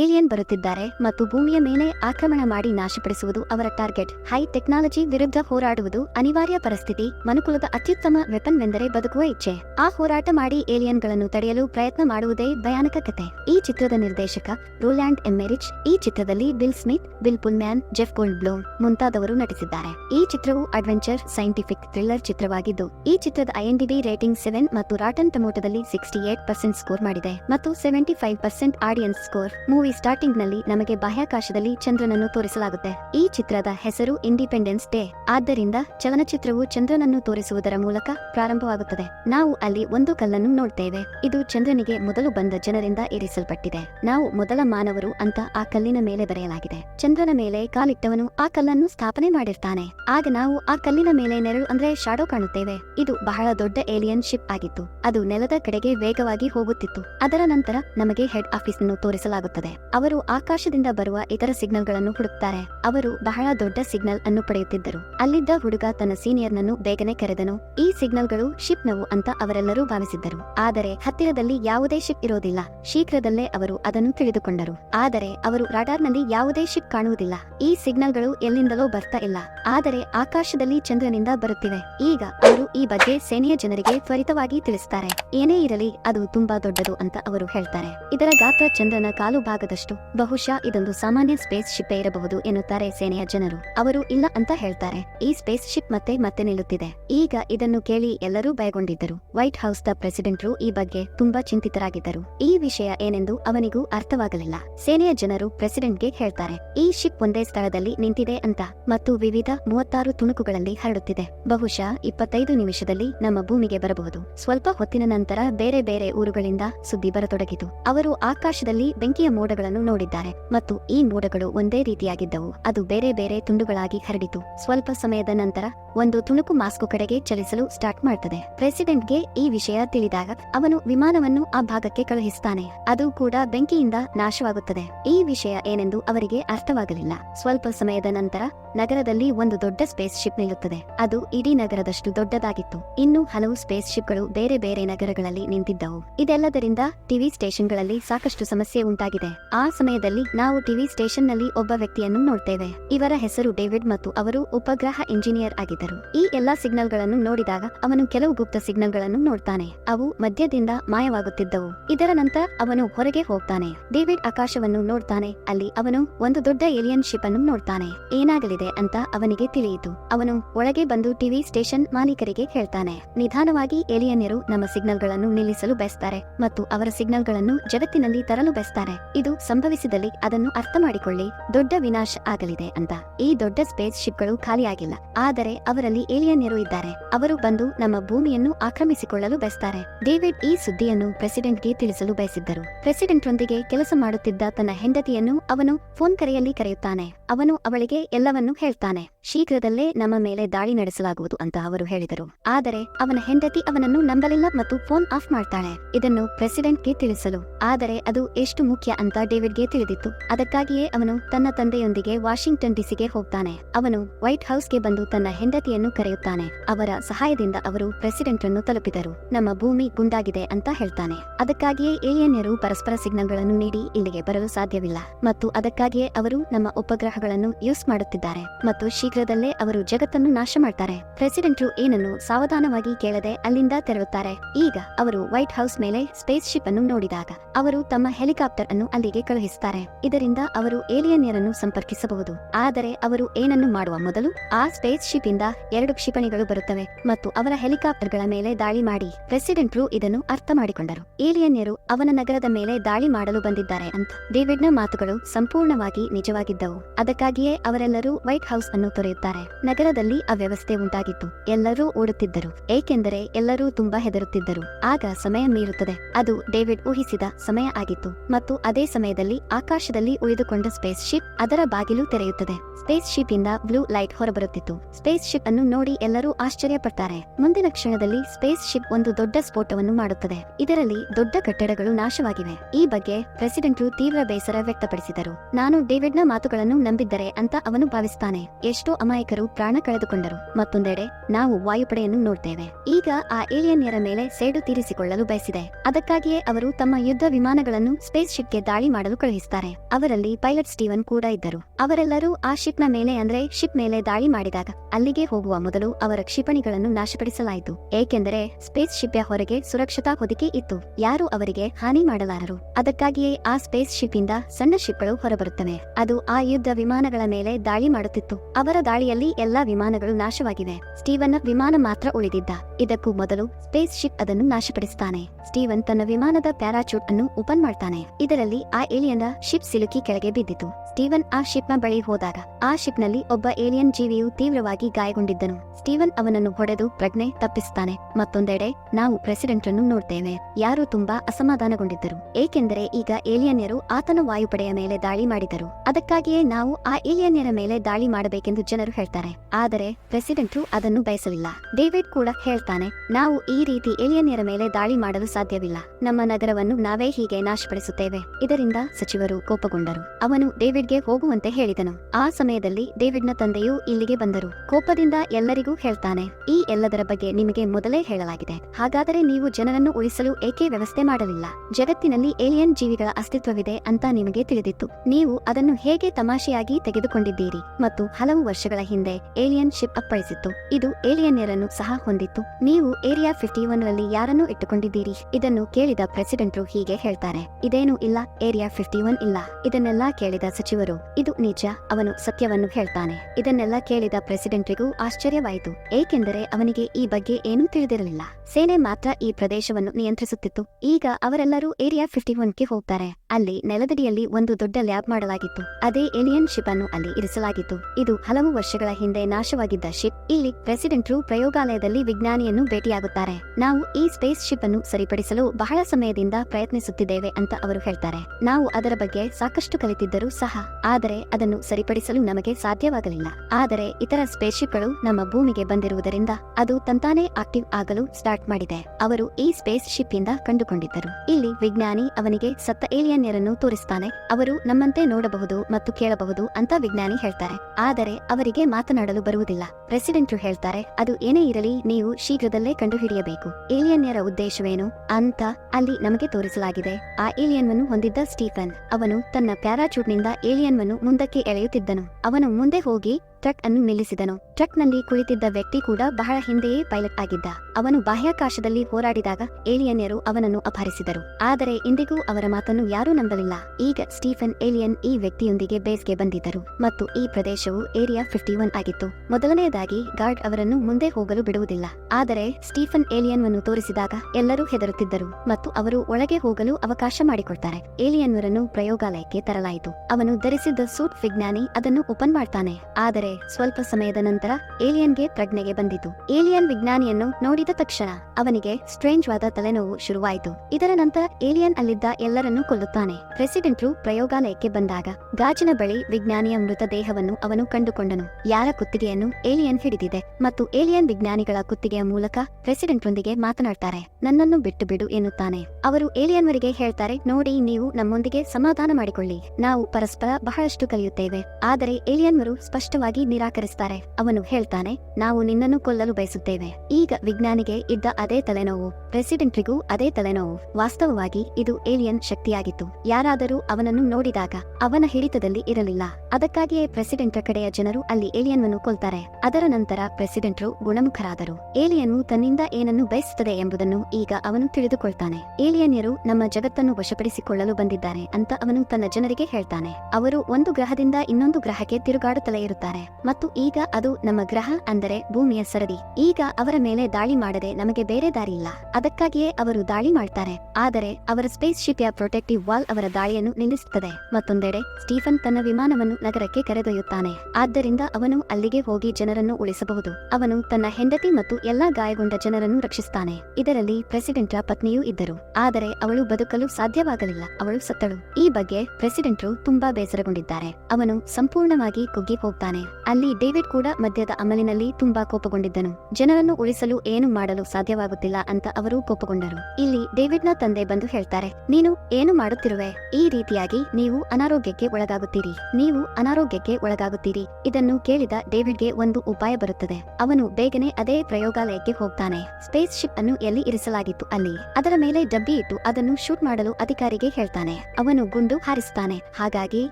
Alien ಬರುತ್ತಿದ್ದಾರೆ ಮತ್ತು ಭೂಮಿಯ ಮೇಲೆ ಆಕ್ರಮಣ ಮಾಡಿ ನಾಶಪಡಿಸುವುದು ಅವರ ಟಾರ್ಗೆಟ್. ಹೈ ಟೆಕ್ನಾಲಜಿ ವಿರುದ್ಧ ಹೋರಾಡುವುದು ಅನಿವಾರ್ಯ ಪರಿಸ್ಥಿತಿ. ಮನುಕುಲದ ಅತ್ಯುತ್ತಮ ವೆಪನ್ವೆಂದರೆ ಬದುಕುವ ಇಚ್ಛೆ. ಆ ಹೋರಾಟ ಮಾಡಿ ಏಲಿಯನ್ಗಳನ್ನು ತಡೆಯಲು ಪ್ರಯತ್ನ ಮಾಡುವುದೇ ಭಯಾನಕ ಕತೆ. ಈ ಚಿತ್ರದ ನಿರ್ದೇಶಕ ರೋಲ್ಯಾಂಡ್ ಎಮ್ಮೆರಿಚ್ ಈ ಚಿತ್ರದಲ್ಲಿ Bill Smith, Bill Pullman, Jeff Goldblum ಮುಂತಾದವರು ನಟಿಸಿದ್ದಾರೆ. ಈ ಚಿತ್ರವು ಅಡ್ವೆಂಚರ್, ಸೈಂಟಿಫಿಕ್ ಥ್ರಿಲ್ಲರ್ ಚಿತ್ರವಾಗಿದ್ದು, ಈ ಚಿತ್ರದ ಐಎನ್ಡಿಬಿ ರೇಟಿಂಗ್ ಸೆವೆನ್ ಮತ್ತು ರಾಟನ್ ಟೊಮೊಟೊದಲ್ಲಿ ಸಿಕ್ಸ್ಟಿ ಏಟ್ ಪರ್ಸೆಂಟ್ ಸ್ಕೋರ್ ಮಾಡಿದೆ ಮತ್ತು seventy five percent audience score movie ಸ್ಟಾರ್ಟಿಂಗ್ನಲ್ಲಿ ನಮಗೆ ಬಾಹ್ಯಾಕಾಶದಲ್ಲಿ ಚಂದ್ರನನ್ನು ತೋರಿಸಲಾಗುತ್ತೆ. ಈ ಚಿತ್ರದ ಹೆಸರು ಇಂಡಿಪೆಂಡೆನ್ಸ್ ಡೇ ಆದ್ದರಿಂದ ಚಲನಚಿತ್ರವು ಚಂದ್ರನನ್ನು ತೋರಿಸುವುದರ ಮೂಲಕ ಪ್ರಾರಂಭವಾಗುತ್ತದೆ. ನಾವು ಅಲ್ಲಿ ಒಂದು ಕಲ್ಲನ್ನು ನೋಡ್ತೇವೆ. ಇದು ಚಂದ್ರನಿಗೆ ಮೊದಲು ಬಂದ ಜನರಿಂದ ಇರಿಸಲ್ಪಟ್ಟಿದೆ. ನಾವು ಮೊದಲ ಮಾನವರು ಅಂತ ಆ ಕಲ್ಲಿನ ಮೇಲೆ ಬರೆಯಲಾಗಿದೆ. ಚಂದ್ರನ ಮೇಲೆ ಕಾಲಿಟ್ಟವನು ಆ ಕಲ್ಲನ್ನು ಸ್ಥಾಪನೆ ಮಾಡಿರ್ತಾನೆ. ಆಗ ನಾವು ಆ ಕಲ್ಲಿನ ಮೇಲೆ ನೆರಳು ಅಂದ್ರೆ ಶಾಡೋ ಕಾಣುತ್ತೇವೆ. ಇದು ಬಹಳ ದೊಡ್ಡ ಏಲಿಯನ್ ಶಿಪ್ ಆಗಿತ್ತು. ಅದು ನೆಲದ ಕಡೆಗೆ ವೇಗವಾಗಿ ಹೋಗುತ್ತಿತ್ತು. ಅದರ ನಂತರ ನಮಗೆ ಹೆಡ್ ಆಫೀಸ್ ಅನ್ನು ತೋರಿಸಲಾಗುತ್ತದೆ. ಅವರು ಆಕಾಶದಿಂದ ಬರುವ ಇತರ ಸಿಗ್ನಲ್ಗಳನ್ನು ಹುಡುಕ್ತಾರೆ. ಅವರು ಬಹಳ ದೊಡ್ಡ ಸಿಗ್ನಲ್ ಅನ್ನು ಪಡೆಯುತ್ತಿದ್ದರು. ಅಲ್ಲಿದ್ದ ಹುಡುಗ ತನ್ನ ಸೀನಿಯರ್ ನನ್ನು ಬೇಗನೆ ಕರೆದನು, ಈ ಸಿಗ್ನಲ್ಗಳು ಶಿಪ್ ನವು ಅಂತ ಅವರೆಲ್ಲರೂ ಭಾವಿಸಿದ್ದರು. ಆದರೆ ಹತ್ತಿರದಲ್ಲಿ ಯಾವುದೇ ಶಿಪ್ ಇರೋದಿಲ್ಲ. ಶೀಘ್ರದಲ್ಲೇ ಅವರು ಅದನ್ನು ತಿಳಿದುಕೊಂಡರು. ಆದರೆ ಅವರು ರಾಡಾರ್ನಲ್ಲಿ ಯಾವುದೇ ಶಿಪ್ ಕಾಣುವುದಿಲ್ಲ. ಈ ಸಿಗ್ನಲ್ಗಳು ಎಲ್ಲಿಂದಲೋ ಬರ್ತಾ ಇಲ್ಲ. ಆದರೆ ಆಕಾಶದಲ್ಲಿ ಚಂದ್ರನಿಂದ ಬರುತ್ತಿವೆ. ಈಗ ಅವರು ಈ ಬಗ್ಗೆ ಸೇನೆಯ ಜನರಿಗೆ ತ್ವರಿತವಾಗಿ ತಿಳಿಸುತ್ತಾರೆ ಏನೇ ಇರಲಿ ಅದು ತುಂಬಾ ದೊಡ್ಡದು ಅಂತ ಅವರು ಹೇಳ್ತಾರೆ. ಇದರ ಗಾತ್ರ ಚಂದ್ರನ ಕಾಲು ಭಾಗದಷ್ಟು. ಬಹುಶಃ ಇದೊಂದು ಸಾಮಾನ್ಯ ಸ್ಪೇಸ್ ಶಿಪ್ ಇರಬಹುದು ಎನ್ನುತ್ತಾರೆ ಸೇನೆಯ ಜನರು. ಅವರು ಇಲ್ಲ ಅಂತ ಹೇಳ್ತಾರೆ. ಈ ಸ್ಪೇಸ್ ಶಿಪ್ ಮತ್ತೆ ಮತ್ತೆ ನಿಲ್ಲುತ್ತಿದೆ. ಈಗ ಇದನ್ನು ಕೇಳಿ ಎಲ್ಲರೂ ಭಯಗೊಂಡಿದ್ದರು. ವೈಟ್ ಹೌಸ್ ದ ಪ್ರೆಸಿಡೆಂಟ್ರು ಈ ಬಗ್ಗೆ ತುಂಬಾ ಚಿಂತಿತರಾಗಿದ್ದರು. ಈ ವಿಷಯ ಏನೆಂದು ಅವನಿಗೂ ಅರ್ಥವಾಗಲಿಲ್ಲ. ಸೇನೆಯ ಜನರು ಪ್ರೆಸಿಡೆಂಟ್ಗೆ ಹೇಳ್ತಾರೆ, ಈ ಶಿಪ್ ಒಂದೇ ಸ್ಥಳದಲ್ಲಿ ನಿಂತಿದೆ ಅಂತ ಮತ್ತು ವಿವಿಧ ಮೂವತ್ತಾರು ತುಣುಕುಗಳಲ್ಲಿ ಹರಡುತ್ತಿದೆ. ಬಹುಶಃ ಇಪ್ಪತ್ತೈದು ನಿಮಿಷದಲ್ಲಿ ನಮ್ಮ ಭೂಮಿಗೆ ಬರಬಹುದು. ಸ್ವಲ್ಪ ಹೊತ್ತಿನ ನಂತರ ಬೇರೆ ಬೇರೆ ಊರುಗಳಿಂದ ಸುದ್ದಿ ಬರತೊಡಗಿತು. ಅವರು ಆಕಾಶದಲ್ಲಿ ಬೆಂಕಿಯ ಮೋಡಗಳನ್ನು ನೋಡಿದ್ದಾರೆ ಮತ್ತು ಈ ಮೋಡಗಳು ಒಂದೇ ರೀತಿಯಾಗಿದ್ದವು. ಅದು ಬೇರೆ ಬೇರೆ ತುಂಡುಗಳಾಗಿ ಹರಡಿತು. ಸ್ವಲ್ಪ ಸಮಯದ ನಂತರ ಒಂದು ತುಣುಕು ಮಾಸ್ಕೋ ಕಡೆಗೆ ಚಲಿಸಲು ಸ್ಟಾರ್ಟ್ ಮಾಡ್ತದೆ. ಪ್ರೆಸಿಡೆಂಟ್ಗೆ ಈ ವಿಷಯ ತಿಳಿದಾಗ ಅವನು ವಿಮಾನವನ್ನು ಆ ಭಾಗಕ್ಕೆ ಕಳುಹಿಸುತ್ತಾನೆ ಅದು ಕೂಡ ಬೆಂಕಿಯಿಂದ ನಾಶವಾಗುತ್ತದೆ. ಈ ವಿಷಯ ಏನೆಂದು ಅವರಿಗೆ ಅರ್ಥವಾಗಲಿಲ್ಲ. ಸ್ವಲ್ಪ ಸಮಯದ ನಂತರ ನಗರದಲ್ಲಿ ಒಂದು ದೊಡ್ಡ ಸ್ಪೇಸ್ ಶಿಪ್ ನಿಲ್ಲುತ್ತದೆ. ಅದು ಇಡೀ ನಗರದಷ್ಟು ದೊಡ್ಡದಾಗಿತ್ತು. ಇನ್ನು ಹಲವು ಸ್ಪೇಸ್ ಶಿಪ್ಗಳು ಬೇರೆ ಬೇರೆ ನಗರಗಳಲ್ಲಿ ನಿಂತಿದ್ದವು. ಇದೆಲ್ಲದರಿಂದ ಟಿವಿ ಸ್ಟೇಷನ್ಗಳಲ್ಲಿ ಸಾಕಷ್ಟು ಸಮಸ್ಯೆ ಉಂಟಾಗಿದೆ. ಆ ಸಮಯದಲ್ಲಿ ನಾವು ಟಿವಿ ಸ್ಟೇಷನ್ನಲ್ಲಿ ಒಬ್ಬ ವ್ಯಕ್ತಿಯನ್ನು ನೋಡ್ತೇವೆ. ಇವರ ಹೆಸರು ಡೇವಿಡ್ ಮತ್ತು ಅವರು ಉಪಗ್ರಹ ಇಂಜಿನಿಯರ್ ಆಗಿದ್ದರು. ಈ ಎಲ್ಲಾ ಸಿಗ್ನಲ್ಗಳನ್ನು ನೋಡಿದಾಗ ಅವನು ಕೆಲವು ಗುಪ್ತ ಸಿಗ್ನಲ್ಗಳನ್ನು ನೋಡ್ತಾನೆ. ಅವು ಮಧ್ಯದಿಂದ ಮಾಯವಾಗುತ್ತಿದ್ದವು. ಇದರ ನಂತರ ಅವನು ಹೊರಗೆ ಹೋಗ್ತಾನೆ. ಡೇವಿಡ್ ಆಕಾಶವನ್ನು ನೋಡ್ತಾನೆ. ಅಲ್ಲಿ ಅವನು ಒಂದು ದೊಡ್ಡ ಏಲಿಯನ್ ಶಿಪ್ ಅನ್ನು ನೋಡ್ತಾನೆ. ಏನಾಗಲಿದೆ ಅಂತ ಅವನಿಗೆ ತಿಳಿಯಿತು. ಅವನು ಒಳಗೆ ಬಂದು ಟಿವಿ ಸ್ಟೇಷನ್ ಮಾಲೀಕರಿಗೆ ಹೇಳ್ತಾನೆ. ನಿಧಾನವಾಗಿ ಏಲಿಯನ್ಯರು ನಮ್ಮ ಸಿಗ್ನಲ್ಗಳನ್ನು ನಿಲ್ಲಿಸಲು ಬಯಸ್ತಾರೆ ಮತ್ತು ಅವರ ಸಿಗ್ನಲ್ಗಳನ್ನು ಜಗತ್ತಿನಲ್ಲಿ ತರಲು ಬಯಸ್ತಾರೆ. ಇದು ಸಂಭವಿಸಿದಲ್ಲಿ ಅದನ್ನು ಅರ್ಥ ಮಾಡಿಕೊಳ್ಳಿ ದೊಡ್ಡ ವಿನಾಶ ಆಗಲಿದೆ ಅಂತ. ಈ ದೊಡ್ಡ ಸ್ಪೇಸ್ ಶಿಪ್ಗಳು ಖಾಲಿಯಾಗಿಲ್ಲ. ಆದರೆ ಅವರಲ್ಲಿ ಏಲಿಯನ್ಯರು ಇದ್ದಾರೆ. ಅವರು ಬಂದು ನಮ್ಮ ಭೂಮಿಯನ್ನು ಆಕ್ರಮಿಸಿಕೊಳ್ಳಲು ಬಯಸ್ತಾರೆ. ಡೇವಿಡ್ ಈ ಸುದ್ದಿಯನ್ನು ಪ್ರೆಸಿಡೆಂಟ್ಗೆ ತಿಳಿಸಲು ಬಯಸಿದ್ದರು. ಪ್ರೆಸಿಡೆಂಟ್ ರೊಂದಿಗೆ ಕೆಲಸ ಮಾಡುತ್ತಿದ್ದ ತನ್ನ ಹೆಂಡತಿಯನ್ನು ಅವನು ಫೋನ್ ಕರೆಯಲ್ಲಿ ಕರೆಯುತ್ತಾನೆ. ಅವನು ಅವಳಿಗೆ ಎಲ್ಲವನ್ನೂ ಹೇಳ್ತಾನೆ. ಶೀಘ್ರದಲ್ಲೇ ನಮ್ಮ ಮೇಲೆ ದಾಳಿ ನಡೆಸಲಾಗುವುದು ಅಂತ ಅವರು ಹೇಳಿದರು. ಆದರೆ ಅವನ ಹೆಂಡತಿ ಅವನನ್ನು ನಂಬಲಿಲ್ಲ ಮತ್ತು ಫೋನ್ ಆಫ್ ಮಾಡ್ತಾಳೆ. ಇದನ್ನು ಪ್ರೆಸಿಡೆಂಟ್ಗೆ ತಿಳಿಸಲು. ಆದರೆ ಅದು ಎಷ್ಟು ಮುಖ್ಯ ಅಂತ ಡೇವಿಡ್ಗೆ ತಿಳಿದಿತ್ತು. ಅದಕ್ಕಾಗಿಯೇ ಅವನು ತನ್ನ ತಂದೆಯೊಂದಿಗೆ ವಾಷಿಂಗ್ಟನ್ ಡಿಸಿಗೆ ಹೋಗ್ತಾನೆ. ಅವನು ವೈಟ್ ಹೌಸ್ಗೆ ಬಂದು ತನ್ನ ಹೆಂಡತಿಯನ್ನು ಕರೆಯುತ್ತಾನೆ. ಅವರ ಸಹಾಯದಿಂದ ಅವರು ಪ್ರೆಸಿಡೆಂಟ್ ಅನ್ನು ತಲುಪಿದರು. ನಮ್ಮ ಭೂಮಿ ಗುಂಡಾಗಿದೆ ಅಂತ ಹೇಳ್ತಾನೆ. ಅದಕ್ಕಾಗಿಯೇ ಏಲಿಯನ್ಯರು ಪರಸ್ಪರ ಸಿಗ್ನಲ್ಗಳನ್ನು ನೀಡಿ ಇಲ್ಲಿಗೆ ಬರಲು ಸಾಧ್ಯವಿಲ್ಲ. ಮತ್ತು ಅದಕ್ಕಾಗಿಯೇ ಅವರು ನಮ್ಮ ಉಪಗ್ರಹಗಳನ್ನು ಯೂಸ್ ಮಾಡುತ್ತಿದ್ದಾರೆ. ಮತ್ತು ಶೀಘ್ರದಲ್ಲೇ ಅವರು ಜಗತ್ತನ್ನು ನಾಶ ಮಾಡ್ತಾರೆ. ಪ್ರೆಸಿಡೆಂಟ್ರು ಏನನ್ನು ಸಾವಧಾನವಾಗಿ ಕೇಳದೆ ಅಲ್ಲಿಂದ ತೆರಳುತ್ತಾರೆ. ಈಗ ಅವರು ವೈಟ್ ಹೌಸ್ ಮೇಲೆ ಸ್ಪೇಸ್ ಶಿಪ್ ಅನ್ನು ನೋಡಿದಾಗ, ಅವರು ತಮ್ಮ ಹೆಲಿಕಾಪ್ಟರ್ ಅನ್ನು ಅಲ್ಲಿಗೆ ಕಳುಹಿಸುತ್ತಾರೆ. ಇದರಿಂದ ಅವರು ಏಲಿಯನ್ಯರನ್ನು ಸಂಪರ್ಕಿಸಬಹುದು. ಆದರೆ ಅವರು ಏನನ್ನು ಮಾಡುವ ಮೊದಲು ಆ ಸ್ಪೇಸ್ ಶಿಪ್ ಇಂದ ಎರಡು ಕ್ಷಿಪಣಿಗಳು ಬರುತ್ತವೆ ಮತ್ತು ಅವರ ಹೆಲಿಕಾಪ್ಟರ್ಗಳ ಮೇಲೆ ದಾಳಿ ಮಾಡಿ. ಪ್ರೆಸಿಡೆಂಟ್ರು ಇದನ್ನು ಅರ್ಥ ಮಾಡಿಕೊಂಡರು. ಏಲಿಯನ್ಯರು ಅವನ ನಗರದ ಮೇಲೆ ದಾಳಿ ಮಾಡಲು ಬಂದಿದ್ದಾರೆ ಅಂತ. ಡೇವಿಡ್ನ ಮಾತುಗಳು ಸಂಪೂರ್ಣವಾಗಿ ನಿಜವಾಗಿದ್ದವು. ಅದಕ್ಕಾಗಿಯೇ ಅವರೆಲ್ಲರೂ ವೈಟ್ ಹೌಸ್ ಅನ್ನು ತೊರೆಯುತ್ತಾರೆ. ನಗರದಲ್ಲಿ ಅವ್ಯವಸ್ಥೆ ಉಂಟಾಗಿತ್ತು. ಎಲ್ಲರೂ ಓಡುತ್ತಿದ್ದರು. ಏಕೆಂದರೆ ಎಲ್ಲರೂ ತುಂಬಾ ಹೆದರುತ್ತಿದ್ದರು. ಆಗ ಸಮಯ ಮೀರುತ್ತದೆ. ಅದು ಡೇವಿಡ್ ಊಹಿಸಿದ ಸಮಯ ಆಗಿತ್ತು. ಮತ್ತು ಅದೇ ಸಮಯದಲ್ಲಿ ಆಕಾಶದಲ್ಲಿ ಉಳಿದುಕೊಂಡ ಸ್ಪೇಸ್ ಶಿಪ್ ಅದರ ಬಾಗಿಲು ತೆರೆಯುತ್ತದೆ. ಸ್ಪೇಸ್ ಶಿಪ್ ಇಂದ ಬ್ಲೂ ಲೈಟ್ ಹೊರಬರುತ್ತಿತ್ತು. ಸ್ಪೇಸ್ ಶಿಪ್ ಅನ್ನು ನೋಡಿ ಎಲ್ಲರೂ ಆಶ್ಚರ್ಯ ಪಡ್ತಾರೆ ಮುಂದಿನ ಕ್ಷಣದಲ್ಲಿ ಸ್ಪೇಸ್ ಶಿಪ್ ಒಂದು ದೊಡ್ಡ ಸ್ಫೋಟವನ್ನು ಮಾಡುತ್ತದೆ. ಇದರಲ್ಲಿ ದೊಡ್ಡ ಕಟ್ಟಡಗಳು ನಾಶವಾಗಿವೆ. ಈ ಬಗ್ಗೆ ಪ್ರೆಸಿಡೆಂಟ್ ತೀವ್ರ ಬೇಸರ ವ್ಯಕ್ತಪಡಿಸಿದರು. ನಾನು ಡೇವಿಡ್ನ ಮಾತುಗಳನ್ನು ನಂಬಿದ್ದರೆ ಅಂತ ಅವನು ಭಾವಿಸುತ್ತಾನೆ ಎಷ್ಟೋ ಅಮಾಯಕರು ಪ್ರಾಣ ಕಳೆದುಕೊಂಡರು. ಮತ್ತೊಂದೆಡೆ ನಾವು ವಾಯುಪಡೆಯನ್ನು ನೋಡ್ತೇವೆ. ಈಗ ಆ ಏಲಿಯನ್ಯರ ಮೇಲೆ ಸೇಡು ತೀರಿಸಿಕೊಳ್ಳಲು ಬಯಸಿದೆ. ಅದಕ್ಕಾಗಿಯೇ ಅವರು ತಮ್ಮ ಯುದ್ಧ ವಿಮಾನಗಳನ್ನು ಸ್ಪೇಸ್ ಶಿಪ್ಗೆ ದಾಳಿ ದಾಳಿ ಮಾಡಲು ಕಳುಹಿಸುತ್ತಾರೆ ಅವರಲ್ಲಿ ಪೈಲಟ್ ಸ್ಟೀವನ್ ಕೂಡ ಇದ್ದರು. ಅವರೆಲ್ಲರೂ ಆ ಶಿಪ್ನ ಮೇಲೆ ಅಂದ್ರೆ ಶಿಪ್ ಮೇಲೆ ದಾಳಿ ಮಾಡಿದಾಗ ಅಲ್ಲಿಗೆ ಹೋಗುವ ಮೊದಲು ಅವರ ಕ್ಷಿಪಣಿಗಳನ್ನು ನಾಶಪಡಿಸಲಾಯಿತು. ಏಕೆಂದರೆ ಸ್ಪೇಸ್ ಶಿಪ್ಯ ಹೊರಗೆ ಸುರಕ್ಷತಾ ಹೊದಿಕೆ ಇತ್ತು. ಯಾರು ಅವರಿಗೆ ಹಾನಿ ಮಾಡಲಾರರು. ಅದಕ್ಕಾಗಿಯೇ ಆ ಸ್ಪೇಸ್ ಶಿಪ್ ಇಂದ ಸಣ್ಣ ಶಿಪ್ಗಳು ಹೊರಬರುತ್ತವೆ. ಅದು ಆ ಯುದ್ಧ ವಿಮಾನಗಳ ಮೇಲೆ ದಾಳಿ ಮಾಡುತ್ತಿತ್ತು. ಅವರ ದಾಳಿಯಲ್ಲಿ ಎಲ್ಲಾ ವಿಮಾನಗಳು ನಾಶವಾಗಿವೆ. ಸ್ಟೀವನ್ನ ವಿಮಾನ ಮಾತ್ರ ಉಳಿದಿದ್ದ. ಇದಕ್ಕೂ ಮೊದಲು ಸ್ಪೇಸ್ ಶಿಪ್ ಅದನ್ನು ನಾಶಪಡಿಸುತ್ತಾನೆ ಸ್ಟೀವನ್ ತನ್ನ ವಿಮಾನದ ಪ್ಯಾರಾಚೂಟ್ ಅನ್ನು ಓಪನ್ ಮಾಡ್ತಾನೆ. ಇದರಲ್ಲಿ ಆ ಏಲಿಯನ್ ಶಿಪ್ ಸಿಲುಕಿ ಕೆಳಗೆ ಬಿದ್ದಿತು. ಸ್ಟೀವನ್ ಆ ಶಿಪ್ನ ಬಳಿ ಹೋದಾಗ, ಆ ಶಿಪ್ನಲ್ಲಿ ಒಬ್ಬ ಏಲಿಯನ್ ಜೀವಿಯು ತೀವ್ರವಾಗಿ ಗಾಯಗೊಂಡಿದ್ದನು. ಸ್ಟೀವನ್ ಅವನನ್ನು ಹೊಡೆದು ಪ್ರಜ್ಞೆ ತಪ್ಪಿಸುತ್ತಾನೆ. ಮತ್ತೊಂದೆಡೆ, ನಾವು ಪ್ರೆಸಿಡೆಂಟ್ ಅನ್ನು ನೋಡ್ತೇವೆ. ಯಾರು ತುಂಬಾ ಅಸಮಾಧಾನಗೊಂಡಿದ್ದರು. ಏಕೆಂದರೆ ಈಗ ಏಲಿಯನ್ಯರು ಆತನ ವಾಯುಪಡೆಯ ಮೇಲೆ ದಾಳಿ ಮಾಡಿದರು. ಅದಕ್ಕಾಗಿಯೇ ನಾವು ಆ ಏಲಿಯನ್ಯರ ಮೇಲೆ ದಾಳಿ ಮಾಡಬೇಕೆಂದು ಜನರು ಹೇಳ್ತಾರೆ. ಆದರೆ, ಪ್ರೆಸಿಡೆಂಟ್ರು ಅದನ್ನು ಬಯಸಲಿಲ್ಲ. ಡೇವಿಡ್ ಕೂಡ ಹೇಳ್ತಾನೆ, ನಾವು ಈ ರೀತಿ ಏಲಿಯನ್ಯರ ಮೇಲೆ ದಾಳಿ ಮಾಡಲು ಸಾಧ್ಯವಿಲ್ಲ. ನಮ್ಮ ನಗರವನ್ನು ನಾವೇ ಹೀಗೆ ನಾಶಪಡಿಸುತ್ತೇವೆ. ಇದರಿಂದ ಸಚಿವರು ಕೋಪಗೊಂಡರು. ಅವನು ಡೇವಿಡ್ಗೆ ಹೋಗುವಂತೆ ಹೇಳಿದನು. ಆ ಸಮಯದಲ್ಲಿ ಡೇವಿಡ್ನ ತಂದೆಯು ಇಲ್ಲಿಗೆ ಬಂದರು. ಕೋಪದಿಂದ ಎಲ್ಲರಿಗೂ ಹೇಳ್ತಾನೆ, ಈ ಎಲ್ಲದರ ಬಗ್ಗೆ ನಿಮಗೆ ಮೊದಲೇ ಹೇಳಲಾಗಿದೆ. ಹಾಗಾದರೆ ನೀವು ಜನರನ್ನು ಉಳಿಸಲು ಏಕೆ ವ್ಯವಸ್ಥೆ ಮಾಡಲಿಲ್ಲ? ಜಗತ್ತಿನಲ್ಲಿ ಏಲಿಯನ್ ಜೀವಿಗಳ ಅಸ್ತಿತ್ವವಿದೆ ಅಂತ ನಿಮಗೆ ತಿಳಿದಿತ್ತು. ನೀವು ಅದನ್ನು ಹೇಗೆ ತಮಾಷೆಯಾಗಿ ತೆಗೆದುಕೊಂಡಿದ್ದೀರಿ? ಮತ್ತು ಹಲವು ವರ್ಷಗಳ ಹಿಂದೆ ಏಲಿಯನ್ ಶಿಪ್ ಅಪ್ಪಳಿಸಿತ್ತು. ಇದು ಏಲಿಯನ್ಯರನ್ನು ಸಹ ಹೊಂದಿತ್ತು. ನೀವು ಏರಿಯಾ ಫಿಫ್ಟಿ ಒನ್ ರಲ್ಲಿ ಯಾರನ್ನು ಇಟ್ಟುಕೊಂಡಿದ್ದೀರಿ? ಇದನ್ನು ಕೇಳಿದ ಪ್ರೆಸಿಡೆಂಟ್ರು ಹೀಗೆ ಹೇಳ್ತಾರೆ, ಇದೇನು ಇಲ್ಲ ಏರಿಯಾ ಫಿಫ್ಟಿ ಒನ್ ಇಲ್ಲ. ಇದನ್ನೆಲ್ಲ ಕೇಳಿದ ಸಚಿವರು, ಇದು ನಿಜ, ಅವನು ಸತ್ಯವನ್ನು ಹೇಳ್ತಾನೆ. ಇದನ್ನೆಲ್ಲ ಕೇಳಿದ ಪ್ರೆಸಿಡೆಂಟ್ರಿಗೂ ಆಶ್ಚರ್ಯವಾಯಿತು. ಏಕೆಂದರೆ ಅವನಿಗೆ ಈ ಬಗ್ಗೆ ಏನೂ ತಿಳಿದಿರಲಿಲ್ಲ. ಸೇನೆ ಮಾತ್ರ ಈ ಪ್ರದೇಶವನ್ನು ನಿಯಂತ್ರಿಸುತ್ತಿತ್ತು. ಈಗ ಅವರೆಲ್ಲರೂ ಏರಿಯಾ ಫಿಫ್ಟಿ ಒನ್ಗೆ ಹೋಗ್ತಾರೆ. ಅಲ್ಲಿ ನೆಲದಡಿಯಲ್ಲಿ ಒಂದು ದೊಡ್ಡ ಲ್ಯಾಬ್ ಮಾಡಲಾಗಿತ್ತು. ಅದೇ ಏಲಿಯನ್ ಶಿಪ್ ಅನ್ನು ಅಲ್ಲಿ ಇರಿಸಲಾಗಿತ್ತು. ಇದು ಹಲವು ವರ್ಷಗಳ ಹಿಂದೆ ನಾಶವಾಗಿದ್ದ ಶಿಪ್. ಇಲ್ಲಿ ಪ್ರೆಸಿಡೆಂಟ್ರು ಪ್ರಯೋಗಾಲಯದಲ್ಲಿ ವಿಜ್ಞಾನಿಯನ್ನು ಭೇಟಿಯಾಗುತ್ತಾರೆ. ನಾವು ಈ ಸ್ಪೇಸ್ ಶಿಪ್ ಅನ್ನು ಸರಿಪಡಿಸಲು ಬಹಳ ಸಮಯದಿಂದ ಪ್ರಯತ್ನಿಸುತ್ತಿದ್ದೇವೆ ಅಂತ ಅವರು ಹೇಳ್ತಾರೆ. ನಾವು ಅದರ ಬಗ್ಗೆ ಸಾಕಷ್ಟು ಕಲಿತಿದ್ದರೂ ಸಹ, ಆದರೆ ಅದನ್ನು ಸರಿಪಡಿಸಲು ನಮಗೆ ಸಾಧ್ಯವಾಗಲಿಲ್ಲ. ಆದರೆ ಇತರ ಸ್ಪೇಸ್ ಶಿಪ್ಗಳು ನಮ್ಮ ಭೂಮಿಗೆ ಬಂದಿರುವುದರಿಂದ ಅದು ತಂತಾನೇ ಆಕ್ಟಿವ್ ಆಗಲು ಸ್ಟಾರ್ಟ್ ಮಾಡಿದೆ. ಅವರು ಈ ಸ್ಪೇಸ್ ಶಿಪ್ ಇಂದ ಕಂಡುಕೊಂಡಿದ್ದರು. ಇಲ್ಲಿ ವಿಜ್ಞಾನಿ ಅವನಿಗೆ ಸತ್ತ ಏಲಿಯನ್ಯರನ್ನು ತೋರಿಸ್ತಾನೆ. ಅವರು ನಮ್ಮಂತೆ ನೋಡಬಹುದು ಮತ್ತು ಕೇಳಬಹುದು ಅಂತ ವಿಜ್ಞಾನಿ ಹೇಳ್ತಾರೆ. ಆದರೆ ಅವರಿಗೆ ಮಾತನಾಡಲು ಬರುವುದಿಲ್ಲ. ಪ್ರೆಸಿಡೆಂಟ್ರು ಹೇಳ್ತಾರೆ, ಅದು ಏನೇ ಇರಲಿ ನೀವು ಶೀಘ್ರದಲ್ಲೇ ಕಂಡುಹಿಡಿಯಬೇಕು. ಏಲಿಯನ್ಯರ ಉದ್ದೇಶವೇನು? ಅಂತ ಅಲ್ಲಿ ನಮಗೆ ತೋರಿಸಲಾಗಿದೆ. ಆ ಏಲಿಯನ್ ಹೊಂದಿದ್ದ ಸ್ಟೀಫನ್. ಅವನು ತನ್ನ ಪ್ಯಾರಾಚೂಟ್ನಿಂದ ಏಲಿಯನ್ವನ್ನು ಮುಂದಕ್ಕೆ ಎಳೆಯುತ್ತಿದ್ದನು. ಅವನು ಮುಂದೆ ಹೋಗಿ ಟ್ರಕ್ ಅನ್ನು ನಿಲ್ಲಿಸಿದನು. ಟ್ರಕ್ನಲ್ಲಿ ಕುಳಿತಿದ್ದ ವ್ಯಕ್ತಿ ಕೂಡ ಬಹಳ ಹಿಂದೆಯೇ ಪೈಲಟ್ ಆಗಿದ್ದ. ಅವನು ಬಾಹ್ಯಾಕಾಶದಲ್ಲಿ ಹೋರಾಡಿದಾಗ ಏಲಿಯನ್ಯರು ಅವನನ್ನು ಅಪಹರಿಸಿದರು. ಆದರೆ ಇಂದಿಗೂ ಅವರ ಮಾತನ್ನು ಯಾರೂ ನಂಬಲಿಲ್ಲ. ಈಗ ಸ್ಟೀಫನ್ ಏಲಿಯನ್ ಈ ವ್ಯಕ್ತಿಯೊಂದಿಗೆ ಬೇಸ್ಗೆ ಬಂದಿದ್ದರು ಮತ್ತು ಈ ಪ್ರದೇಶವು ಏರಿಯಾ ಫಿಫ್ಟಿ ಒನ್ ಆಗಿತ್ತು. ಮೊದಲನೆಯದಾಗಿ ಗಾರ್ಡ್ ಅವರನ್ನು ಮುಂದೆ ಹೋಗಲು ಬಿಡುವುದಿಲ್ಲ. ಆದರೆ ಸ್ಟೀಫನ್ ಏಲಿಯನ್ ಅನ್ನು ತೋರಿಸಿದಾಗ ಎಲ್ಲರೂ ಹೆದರುತ್ತಿದ್ದರು ಮತ್ತು ಅವರು ಒಳಗೆ ಹೋಗಲು ಅವಕಾಶ ಮಾಡಿಕೊಡ್ತಾರೆ. ಏಲಿಯನ್ವರನ್ನು ಪ್ರಯೋಗಾಲಯಕ್ಕೆ ತರಲಾಯಿತು. ಅವನು ಧರಿಸಿದ್ದ ಸೂಟ್ ವಿಜ್ಞಾನಿ ಅದನ್ನು ಓಪನ್ ಮಾಡ್ತಾನೆ. ಆದರೆ ಸ್ವಲ್ಪ ಸಮಯದ ನಂತರ ಏಲಿಯನ್ಗೆ ಪ್ರಜ್ಞೆಗೆ ಬಂದಿತು. ಏಲಿಯನ್ ವಿಜ್ಞಾನಿಯನ್ನು ನೋಡಿದ ತಕ್ಷಣ ಅವನಿಗೆ ಸ್ಟ್ರೇಂಜ್ ವಾದ ತಲೆನೋವು ಶುರುವಾಯಿತು. ಇದರ ನಂತರ ಏಲಿಯನ್ ಅಲ್ಲಿದ್ದ ಎಲ್ಲರನ್ನೂ ಕೊಲ್ಲುತ್ತಾನೆ. ಪ್ರೆಸಿಡೆಂಟ್ರು ಪ್ರಯೋಗಾಲಯಕ್ಕೆ ಬಂದಾಗ ಗಾಜಿನ ಬಳಿ ವಿಜ್ಞಾನಿಯ ಮೃತದೇಹವನ್ನು ಅವನು ಕಂಡುಕೊಂಡನು. ಯಾರ ಕುತ್ತಿಗೆಯನ್ನು ಏಲಿಯನ್ ಹಿಡಿದಿದೆ ಮತ್ತು ಏಲಿಯನ್ ವಿಜ್ಞಾನಿಗಳ ಕುತ್ತಿಗೆಯ ಮೂಲಕ ಪ್ರೆಸಿಡೆಂಟ್ರೊಂದಿಗೆ ಮಾತನಾಡ್ತಾರೆ. ನನ್ನನ್ನು ಬಿಟ್ಟು ಬಿಡು ಎನ್ನುತ್ತಾನೆ. ಅವರು ಏಲಿಯನ್ವರಿಗೆ ಹೇಳ್ತಾರೆ, ನೋಡಿ, ನೀವು ನಮ್ಮೊಂದಿಗೆ ಸಮಾಧಾನ ಮಾಡಿಕೊಳ್ಳಿ. ನಾವು ಪರಸ್ಪರ ಬಹಳಷ್ಟು ಕಲಿಯುತ್ತೇವೆ. ಆದರೆ ಏಲಿಯನ್ವರು ಸ್ಪಷ್ಟವಾಗಿ ನಿರಾಕರಿಸುತ್ತಾರೆ ಅವನು ಹೇಳ್ತಾನೆ ನಾವು ನಿನ್ನನ್ನು ಕೊಲ್ಲಲು ಬಯಸುತ್ತೇವೆ. ಈಗ ವಿಜ್ಞಾನಿಗೆ ಇದ್ದ ಅದೇ ತಲೆನೋವು. ಪ್ರೆಸಿಡೆಂಟ್ರಿಗೂ ಅದೇ ತಲೆನೋವು. ವಾಸ್ತವವಾಗಿ ಇದು ಏಲಿಯನ್ ಶಕ್ತಿಯಾಗಿತ್ತು. ಯಾರಾದರೂ ಅವನನ್ನು ನೋಡಿದಾಗ ಅವನ ಹಿಡಿತದಲ್ಲಿ ಇರಲಿಲ್ಲ. ಅದಕ್ಕಾಗಿಯೇ ಪ್ರೆಸಿಡೆಂಟ್ರ ಕಡೆಯ ಜನರು ಅಲ್ಲಿ ಏಲಿಯನ್ವನ್ನು ಕೊಲ್ತಾರೆ. ಅದರ ನಂತರ ಪ್ರೆಸಿಡೆಂಟ್ರು ಗುಣಮುಖರಾದರು. ಏಲಿಯನ್ ತನ್ನಿಂದ ಏನನ್ನು ಬಯಸುತ್ತದೆ ಎಂಬುದನ್ನು ಈಗ ಅವನು ತಿಳಿದುಕೊಳ್ತಾನೆ. ಏಲಿಯನ್ಯರು ನಮ್ಮ ಜಗತ್ತನ್ನು ವಶಪಡಿಸಿಕೊಳ್ಳಲು ಬಂದಿದ್ದಾರೆ ಅಂತ ಅವನು ತನ್ನ ಜನರಿಗೆ ಹೇಳ್ತಾನೆ. ಅವರು ಒಂದು ಗ್ರಹದಿಂದ ಇನ್ನೊಂದು ಗ್ರಹಕ್ಕೆ ತಿರುಗಾಡುತ್ತಲೇ ಇರುತ್ತಾರೆ. ಮತ್ತು ಈಗ ಅದು ನಮ್ಮ ಗ್ರಹ ಅಂದರೆ ಭೂಮಿಯ ಸರದಿ. ಈಗ ಅವರ ಮೇಲೆ ದಾಳಿ ಮಾಡದೆ ನಮಗೆ ಬೇರೆ ದಾರಿ ಇಲ್ಲ ಅದಕ್ಕಾಗಿಯೇ ಅವರು ದಾಳಿ ಮಾಡ್ತಾರೆ. ಆದರೆ ಅವರ ಸ್ಪೇಸ್ ಶಿಪ್ ಯ ಪ್ರೊಟೆಕ್ಟಿವ್ ವಾಲ್ ಅವರ ದಾಳಿಯನ್ನು ನಿಲ್ಲಿಸುತ್ತದೆ. ಮತ್ತೊಂದೆಡೆ, ಸ್ಟೀಫನ್ ತನ್ನ ವಿಮಾನವನ್ನು ನಗರಕ್ಕೆ ಕರೆದೊಯ್ಯುತ್ತಾನೆ. ಆದ್ದರಿಂದ ಅವನು ಅಲ್ಲಿಗೆ ಹೋಗಿ ಜನರನ್ನು ಉಳಿಸಬಹುದು. ಅವನು ತನ್ನ ಹೆಂಡತಿ ಮತ್ತು ಎಲ್ಲಾ ಗಾಯಗೊಂಡ ಜನರನ್ನು ರಕ್ಷಿಸುತ್ತಾನೆ. ಇದರಲ್ಲಿ ಪ್ರೆಸಿಡೆಂಟ್ರ ಪತ್ನಿಯೂ ಇದ್ದರು. ಆದರೆ ಅವಳು ಬದುಕಲು ಸಾಧ್ಯವಾಗಲಿಲ್ಲ. ಅವಳು ಸತ್ತಳು. ಈ ಬಗ್ಗೆ ಪ್ರೆಸಿಡೆಂಟ್ರು ತುಂಬಾ ಬೇಸರಗೊಂಡಿದ್ದಾರೆ. ಅವನು ಸಂಪೂರ್ಣವಾಗಿ ಕುಗ್ಗಿ ಹೋಗ್ತಾನೆ. ಅಲ್ಲಿ ಡೇವಿಡ್ ಕೂಡ ಮದ್ಯದ ಅಮಲಿನಲ್ಲಿ ತುಂಬಾ ಕೋಪಗೊಂಡಿದ್ದನು. ಜನರನ್ನು ಉಳಿಸಲು ಏನು ಮಾಡಲು ಸಾಧ್ಯವಾಗುತ್ತಿಲ್ಲ ಅಂತ ಅವರು ಕೋಪಗೊಂಡರು. ಇಲ್ಲಿ ಡೇವಿಡ್ನ ತಂದೆ ಬಂದು ಹೇಳ್ತಾರೆ, ನೀನು ಏನು ಮಾಡುತ್ತಿರುವೆ? ಈ ರೀತಿಯಾಗಿ ನೀವು ಅನಾರೋಗ್ಯಕ್ಕೆ ಒಳಗಾಗುತ್ತೀರಿ. ನೀವು ಅನಾರೋಗ್ಯಕ್ಕೆ ಒಳಗಾಗುತ್ತೀರಿ. ಇದನ್ನು ಕೇಳಿದ ಡೇವಿಡ್ಗೆ ಒಂದು ಉಪಾಯ ಬರುತ್ತದೆ. ಅವನು ಬೇಗನೆ ಅದೇ ಪ್ರಯೋಗಾಲಯಕ್ಕೆ ಹೋಗ್ತಾನೆ. ಸ್ಪೇಸ್ ಶಿಪ್ ಅನ್ನು ಎಲ್ಲಿ ಇರಿಸಲಾಗಿತ್ತು ಅಲ್ಲಿ. ಅದರ ಮೇಲೆ ಡಬ್ಬಿ ಇಟ್ಟು ಅದನ್ನು ಶೂಟ್ ಮಾಡಲು ಅಧಿಕಾರಿಗೆ ಹೇಳ್ತಾನೆ. ಅವನು ಗುಂಡು ಹಾರಿಸುತ್ತಾನೆ. ಹಾಗಾಗಿ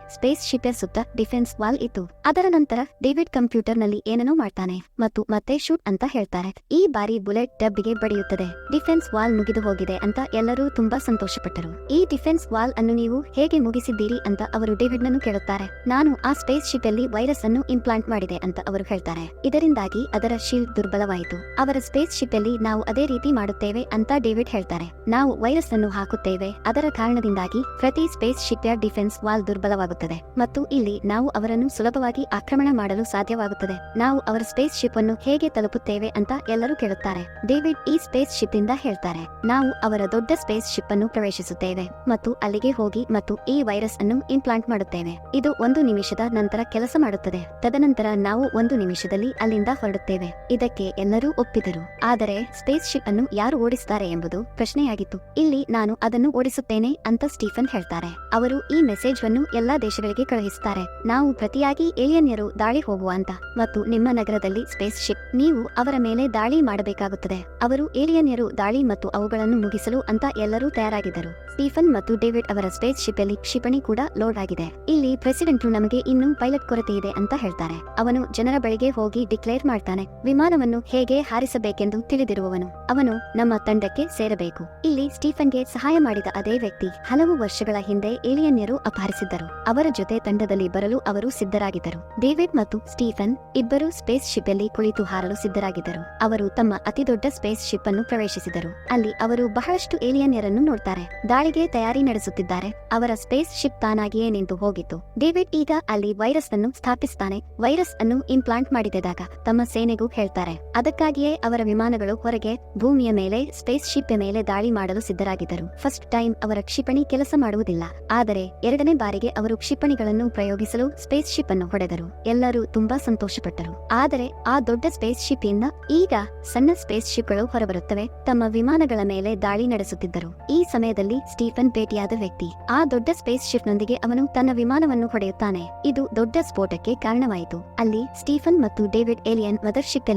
ಸ್ಪೇಸ್ ಶಿಪ್ ಸುತ್ತ ಡಿಫೆನ್ಸ್ ವಾಲ್ ಇತ್ತು. ಅದರ ನಂತರ ಡೇವಿಡ್ ಕಂಪ್ಯೂಟರ್ನಲ್ಲಿ ಏನನ್ನೋ ಮಾಡ್ತಾನೆ ಮತ್ತು ಮತ್ತೆ ಶೂಟ್ ಅಂತ ಹೇಳ್ತಾರೆ. ಈ ಬಾರಿ ಬುಲೆಟ್ ಡಬ್ಬಿಗೆ ಬಡಿಯುತ್ತದೆ. ಡಿಫೆನ್ಸ್ ವಾಲ್ ಮುಗಿದು ಹೋಗಿದೆ ಅಂತ ಎಲ್ಲರೂ ತುಂಬಾ ಸಂತೋಷಪಟ್ಟರು. ಈ ಡಿಫೆನ್ಸ್ ವಾಲ್ ಅನ್ನು ನೀವು ಹೇಗೆ ಮುಗಿಸಿದ್ದೀರಿ ಅಂತ ಅವರು ಡೇವಿಡ್ ನನ್ನು ಕೇಳುತ್ತಾರೆ. ನಾನು ಆ ಸ್ಪೇಸ್ ಶಿಪ್ ಅಲ್ಲಿ ವೈರಸ್ ಅನ್ನು ಇಂಪ್ಲಾಂಟ್ ಮಾಡಿದೆ ಅಂತ ಅವರು ಹೇಳ್ತಾರೆ. ಇದರಿಂದಾಗಿ ಅದರ ಶೀಲ್ಡ್ ದುರ್ಬಲವಾಯಿತು. ಅವರ ಸ್ಪೇಸ್ ಶಿಪ್ ಅಲ್ಲಿ ನಾವು ಅದೇ ರೀತಿ ಮಾಡುತ್ತೇವೆ ಅಂತ ಡೇವಿಡ್ ಹೇಳ್ತಾರೆ. ನಾವು ವೈರಸ್ ಅನ್ನು ಹಾಕುತ್ತೇವೆ. ಅದರ ಕಾರಣದಿಂದಾಗಿ ಪ್ರತಿ ಸ್ಪೇಸ್ ಶಿಪ್ ಯ ಡಿಫೆನ್ಸ್ ವಾಲ್ ದುರ್ಬಲವಾಗುತ್ತದೆ. ಮತ್ತು ಇಲ್ಲಿ ನಾವು ಅವರನ್ನು ಸುಲಭವಾಗಿ ಆಕ್ರಮಣ ಮಾಡಲು ಸಾಧ್ಯವಾಗುತ್ತದೆ. ನಾವು ಅವರ ಸ್ಪೇಸ್ ಶಿಪ್ ಅನ್ನು ಹೇಗೆ ತಲುಪುತ್ತೇವೆ ಅಂತ ಎಲ್ಲರೂ ಕೇಳುತ್ತಾರೆ. ಡೇವಿಡ್ ಈ ಸ್ಪೇಸ್ ಶಿಪ್ ಇಂದ ಹೇಳ್ತಾರೆ. ನಾವು ಅವರ ದೊಡ್ಡ ಸ್ಪೇಸ್ ಶಿಪ್ ಅನ್ನು ಪ್ರವೇಶಿಸುತ್ತೇವೆ ಮತ್ತು ಅಲ್ಲಿಗೆ ಹೋಗಿ ಮತ್ತು ಈ ವೈರಸ್ ಅನ್ನು ಇಂಪ್ಲಾಂಟ್ ಮಾಡುತ್ತೇವೆ. ಇದು ಒಂದು ನಿಮಿಷದ ನಂತರ ಕೆಲಸ ಮಾಡುತ್ತದೆ. ತದನಂತರ ನಾವು ಒಂದು ನಿಮಿಷದಲ್ಲಿ ಅಲ್ಲಿಂದ ಹೊರಡುತ್ತೇವೆ. ಇದಕ್ಕೆ ಎಲ್ಲರೂ ಒಪ್ಪಿದರು. ಆದರೆ ಸ್ಪೇಸ್ ಶಿಪ್ ಅನ್ನು ಯಾರು ಓಡಿಸುತ್ತಾರೆ ಎಂಬುದು ಪ್ರಶ್ನೆಯಾಗಿತ್ತು. ಇಲ್ಲಿ ನಾನು ಅದನ್ನು ಓಡಿಸುತ್ತೇನೆ ಅಂತ ಸ್ಟೀಫನ್ ಹೇಳ್ತಾರೆ. ಅವರು ಈ ಮೆಸೇಜ್ ಅನ್ನು ಎಲ್ಲಾ ದೇಶಗಳಿಗೆ ಕಳುಹಿಸುತ್ತಾರೆ. ನಾವು ಪ್ರತಿಯಾಗಿ ಏಲಿಯನ್ಯರು ದಾಳಿ ಹೋಗುವ ಅಂತ ಮತ್ತು ನಿಮ್ಮ ನಗರದಲ್ಲಿ ಸ್ಪೇಸ್ ಶಿಪ್ ನೀವು ಅವರ ಮೇಲೆ ದಾಳಿ ಮಾಡಬೇಕಾಗುತ್ತದೆ. ಅವರು ಏಲಿಯನ್ಯರು ದಾಳಿ ಮತ್ತು ಅವುಗಳನ್ನು ಮುಗಿಸಲು ಅಂತ ಎಲ್ಲರೂ ತಯಾರಾಗಿದ್ದರು. ಸ್ಟೀಫನ್ ಮತ್ತು ಡೇವಿಡ್ ಅವರ ಸ್ಪೇಸ್ ಶಿಪ್ ಅಲ್ಲಿ ಕ್ಷಿಪಣಿ ಕೂಡ ಲೋಡ್ ಆಗಿದೆ. ಇಲ್ಲಿ ಪ್ರೆಸಿಡೆಂಟ್ ನಮಗೆ ಇನ್ನೂ ಪೈಲಟ್ ಕೊರತೆ ಇದೆ ಅಂತ ಹೇಳ್ತಾರೆ. ಅವನು ಜನರ ಬಳಿಗೆ ಹೋಗಿ ಡಿಕ್ಲೇರ್ ಮಾಡ್ತಾನೆ. ವಿಮಾನವನ್ನು ಹೇಗೆ ಹಾರಿಸಬೇಕೆಂದು ತಿಳಿದಿರುವವನು. ಅವನು ನಮ್ಮ ತಂಡಕ್ಕೆ ಸೇರಬೇಕು. ಇಲ್ಲಿ ಸ್ಟೀಫನ್ಗೆ ಸಹಾಯ ಮಾಡಿದ ಅದೇ ವ್ಯಕ್ತಿ ಹಲವು ವರ್ಷಗಳ ಹಿಂದೆ ಏಲಿಯನ್ಯರು ಅಪಹರಿಸಿದ್ದರು. ಅವರ ಜೊತೆ ತಂಡದಲ್ಲಿ ಬರಲು ಅವರು ಸಿದ್ಧರಾಗಿದ್ದರು. ಡೇವಿಡ್ ಮತ್ತು ಸ್ಟೀಫನ್ ಇಬ್ಬರು ಸ್ಪೇಸ್ ಶಿಪ್ ಅಲ್ಲಿ ಕುಳಿತು ಹಾರಲು ಸಿದ್ಧರಾಗಿದ್ದರು. ಅವರು ತಮ್ಮ ಅತಿದೊಡ್ಡ ಸ್ಪೇಸ್ ಶಿಪ್ ಅನ್ನು ಪ್ರವೇಶಿಸಿದರು. ಅಲ್ಲಿ ಅವರು ಬಹಳಷ್ಟು ಏಲಿಯನ್ಯರನ್ನು ನೋಡ್ತಾರೆ. ದಾಳಿಗೆ ತಯಾರಿ ನಡೆಸುತ್ತಿದ್ದಾರೆ. ಅವರ ಸ್ಪೇಸ್ ಶಿಪ್ ತಾನಾಗಿಯೇ ನಿಂತು ಹೋಗಿತ್ತು. ಡೇವಿಡ್ ಈಗ ಅಲ್ಲಿ ವೈರಸ್ ಅನ್ನು ಸ್ಥಾಪಿಸ್ತಾನೆ. ವೈರಸ್ ಅನ್ನು ಇಂಪ್ಲಾಂಟ್ ಮಾಡಿದಾಗ ತಮ್ಮ ಸೇನೆಗೂ ಹೇಳ್ತಾರೆ. ಅದಕ್ಕಾಗಿಯೇ ಅವರ ವಿಮಾನಗಳು ಹೊರಗೆ ಭೂಮಿಯ ಮೇಲೆ, ಸ್ಪೇಸ್ ಶಿಪ್ ಮೇಲೆ ದಾಳಿ ಮಾಡಲು ಸಿದ್ಧರಾಗಿದ್ದರು. ಫಸ್ಟ್ ಟೈಮ್ ಅವರ ಕ್ಷಿಪಣಿ ಕೆಲಸ ಮಾಡುವುದಿಲ್ಲ. ಆದರೆ ಎರಡನೇ ಬಾರಿಗೆ ಅವರು ಕ್ಷಿಪಣಿಗಳನ್ನು ಪ್ರಯೋಗಿಸಲು ಸ್ಪೇಸ್ ಶಿಪ್ ಅನ್ನು ಹೊಡೆದರು. ಎಲ್ಲರೂ ತುಂಬಾ ಸಂತೋಷಪಟ್ಟರು. ಆದರೆ ಆ ದೊಡ್ಡ ಸ್ಪೇಸ್ ಶಿಪ್ ಇಂದ ಈಗ ಸಣ್ಣ ಸ್ಪೇಸ್ ಶಿಪ್ಗಳು ಹೊರಬರುತ್ತವೆ. ತಮ್ಮ ವಿಮಾನಗಳ ಮೇಲೆ ದಾಳಿ ನಡೆಸುತ್ತಿದ್ದರು. ಈ ಸಮಯದಲ್ಲಿ ಸ್ಟೀಫನ್ ಭೇಟಿಯಾದ ವ್ಯಕ್ತಿ, ಆ ದೊಡ್ಡ ಸ್ಪೇಸ್ ಶಿಪ್ ನೊಂದಿಗೆ ಅವನು ತನ್ನ ವಿಮಾನವನ್ನು ಹೊಡೆಯುತ್ತಾನೆ. ಇದು ದೊಡ್ಡ ಸ್ಫೋಟಕ್ಕೆ ಕಾರಣವಾಯಿತು. ಅಲ್ಲಿ ಸ್ಟೀಫನ್ ಮತ್ತು ಡೇವಿಡ್ ಏಲಿಯನ್ ಮದರ್ ಶಿಪ್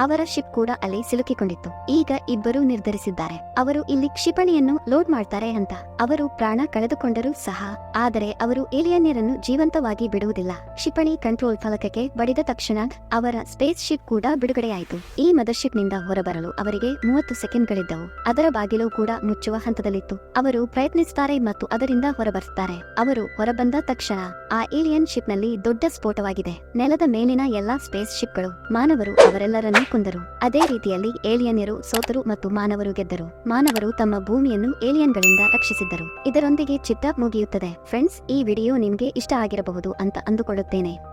ಅವರ ಶಿಪ್ ಕೂಡ ಅಲ್ಲಿ ಸಿಲುಕಿಕೊಂಡಿತ್ತು. ಈಗ ಇಬ್ಬರು ನಿರ್ಧರಿಸಿದ್ದಾರೆ. ಅವರು ಇಲ್ಲಿ ಕ್ಷಿಪಣಿಯನ್ನು ಲೋಡ್ ಮಾಡ್ತಾರೆ ಅಂತ. ಅವರು ಪ್ರಾಣ ಕಳೆದುಕೊಂಡರೂ ಸಹ, ಆದರೆ ಅವರು ಏಲಿಯನ್ಯರನ್ನು ಜೀವಂತವಾಗಿ ಬಿಡುವುದಿಲ್ಲ. ಕ್ಷಿಪಣಿ ಕಂಟ್ರೋಲ್ ಫಲಕಕ್ಕೆ ಬಡಿದ ತಕ್ಷಣ ಅವರ ಸ್ಪೇಸ್ ಶಿಪ್ ಕೂಡ ಬಿಡುಗಡೆಯಾಯಿತು. ಈ ಮದರ್ಶಿಪ್ನಿಂದ ಹೊರಬರಲು ಅವರಿಗೆ ಮೂವತ್ತು ಸೆಕೆಂಡ್ಗಳಿದ್ದವು ಅದರ ಬಾಗಿಲು ಕೂಡ ಮುಚ್ಚುವ ಹಂತದಲ್ಲಿತ್ತು. ಅವರು ಪ್ರಯತ್ನಿಸುತ್ತಾರೆ ಮತ್ತು ಅದರಿಂದ ಹೊರಬರುತ್ತಾರೆ. ಅವರು ಹೊರಬಂದ ತಕ್ಷಣ ಆ ಏಲಿಯನ್ ಶಿಪ್ನಲ್ಲಿ ದೊಡ್ಡ ಸ್ಫೋಟವಾಗಿದೆ. ನೆಲದ ಮೇಲಿನ ಎಲ್ಲಾ ಸ್ಪೇಸ್ ಶಿಪ್ಗಳು ಮಾನವರು ಅವರೆಲ್ಲರನ್ನೂ ಕುಂದರು. ಅದೇ ರೀತಿಯಲ್ಲಿ ಏಲಿಯನ್ಯರು ಸೋತರು ಮತ್ತು ಮಾನವರು ಗೆದ್ದರು. ಮಾನವರು ತಮ್ಮ ಭೂಮಿಯನ್ನು ಏಲಿಯನ್ಗಳಿಂದ ರಕ್ಷಿಸಿದ್ದರು. ಇದರೊಂದಿಗೆ ಚಿತ್ತ ಮುಗಿಯುತ್ತದೆ. ಫ್ರೆಂಡ್ಸ್ ಈ ವಿಡಿಯೋ ನಿಮ್ಗೆ ಇಷ್ಟ ಆಗಿರಬಹುದು ಅಂತ ಅಂದುಕೊಳ್ಳುತ್ತೇನೆ.